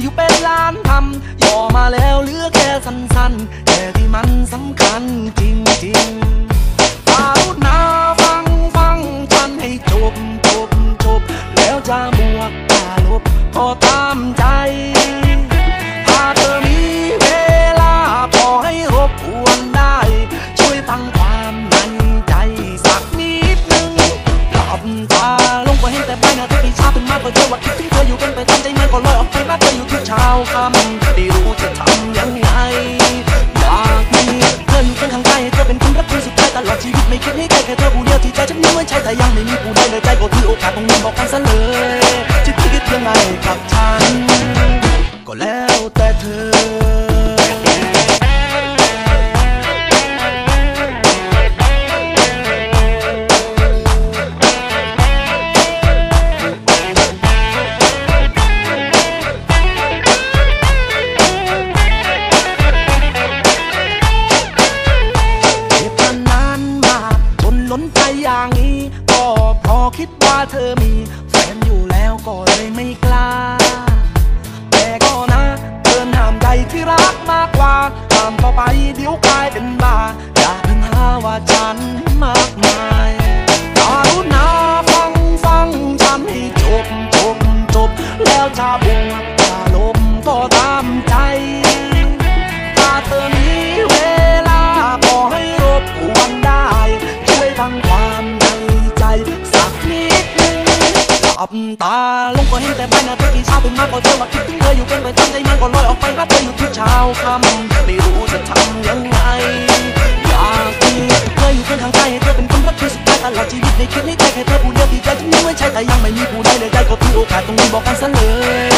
อยู่เป็นลานพรมย่อมาแล้วเหลือแค่สั้นๆ แต่ที่มันสำคัญจริงๆฟารุณาฟังฟังฉันให้จบจบจบ แล้วจะบวกตาลบก็ตามใจถ้าเธอมีเวลาพอให้รบกวนได้ ช่วยฟังความในใจสักนิดหนึ่งหลับตาลงก็เห็นแต่ใบหน้าเธอที่ชาเป็นมากกว่าเธอว่าคิดถึงเธออยู่เป็นประจำใจมันไป มากเธอยู่ที่เช้าค่ำไม่รู้จะทำยังไงอยากมีเธออยู่เป็นข้างใกล้ให้เธอเป็นคนรักคนสุดท้ายตลอดชีวิตไม่คิดให้ใครแค่เธอผู้เดียวที่ใจฉันมีไว้ใช้แต่ยังไม่มีผู้ใดเลยใจก็ถือโอกาสตรงนี้บอกกันซะเลยจะคิดยังไงกับฉันก็แล้วแต่เธอ คิดว่าเธอมีแฟนอยู่แล้วก็เลยไม่กล้า แต่ก็นะเตือนห้ามใจที่รักมากกว่าห้ามต่อไปเดี๋ยวกลายเป็นบ้าอย่าเพิ่งหาว่าฉันมากมายกรุณาฟังฟังฉันให้จบจบจบแล้วจะบวกจะลบก็ตา ลับตาลงก็เห็นแต่ใบหน้าเธอที่เช้าเป็นมากกว่าเธอว่าคิดถึงเธออยู่เป็นประจำใจมันก็ลอยออกไปหาเธออยู่ทุกเช้าค่ำไม่รู้จะทำยังไงอยากมีเธออยู่เคียงข้างใจให้เธอเป็นคนรักที่สุดท้ายตลอดชีวิตในคิดให้ใจแค่เธอผู้เดียวที่ใจฉันมีไม่ใช้แต่ยังไม่มีผู้ใดเลยใจก็ถือโอกาสตรงนี้บอกกันซะเลย